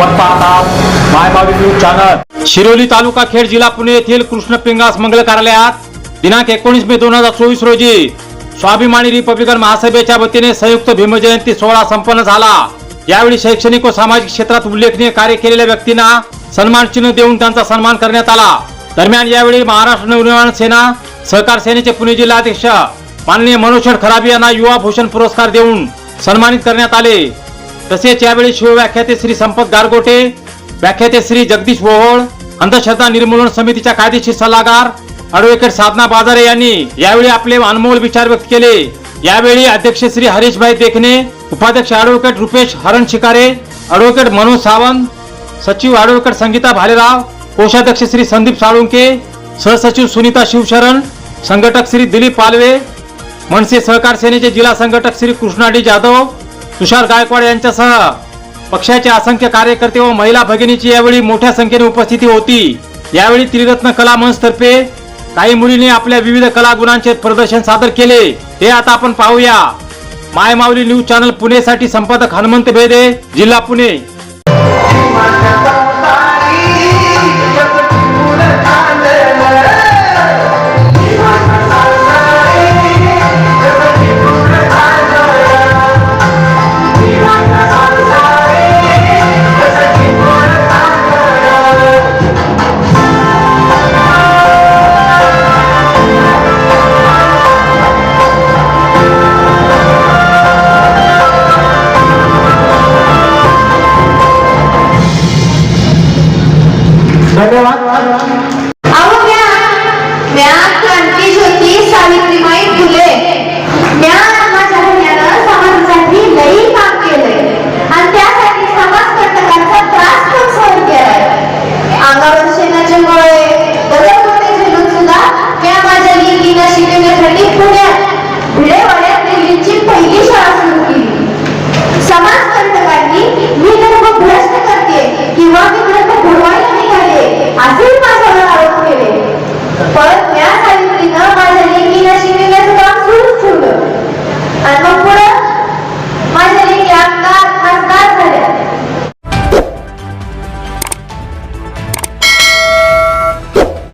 आपण पाहतात Maibavi news channel. Shiroli taluka Khed जिल्हा पुणे येथील कृष्ण पिंगास मंगल कार्यालयात दिनांक एकोणीस मे दोन हजार चोवीस रोजी स्वाभिमानी रिपब्लिकन महासभेच्या वतीने संयुक्त भीमजयंती सोहळा संपन्न झाला. यावेळी शैक्षणिक व सामाजिक क्षेत्रात उल्लेखनीय कार्य केलेल्या व्यक्तींना सन्मान चिन्ह देऊन त्यांचा सन्मान करण्यात आला. दरम्यान यावेळी महाराष्ट्र नवनिर्माण सेना सहकार सेनेचे पुणे जिल्हाध्यक्ष माननीय मनोज खराबी यांना युवा भूषण पुरस्कार देऊन सन्मानित करण्यात आले. तसेच यावेळी शिवव्याख्याते श्री संपत गारगोटे व्याख्याते श्री जगदीश ओहोळ अंधश्रद्धा निर्मूलन समितीच्या कायदेशीर सल्लागार ॲडव्होकेट साधना बाजारे यांनी यावेळी आपले अनमोल विचार व्यक्त केले. यावेळी अध्यक्ष श्री हरीशभाई देखणे उपाध्यक्ष अॅडव्होकेट रुपेश हरण शिकारे अॅडव्होकेट मनोज सावंत सचिव अॅडव्होकेट संगीता भालेराव कोषाध्यक्ष श्री संदीप साळुंके सहसचिव सुनीता शिवशरण संघटक श्री दिलीप पालवे मनसे सहकार सेनेचे जिल्हा संघटक श्री कृष्णाडी जाधव तुषार गायकवाड यांच्यासह पक्षाचे असंख्य कार्यकर्ते व महिला भगिनीची यावेळी मोठ्या संख्येने उपस्थिती होती. यावेळी त्रिरत्न कला मंचतर्फे काही मुलींनी आपल्या विविध कलागुणांचे प्रदर्शन सादर केले. हे आता आपण पाहूया. मायमावली न्यूज चॅनल पुणेसाठी संपादक हनुमंत भेदे जिल्हा पुणे.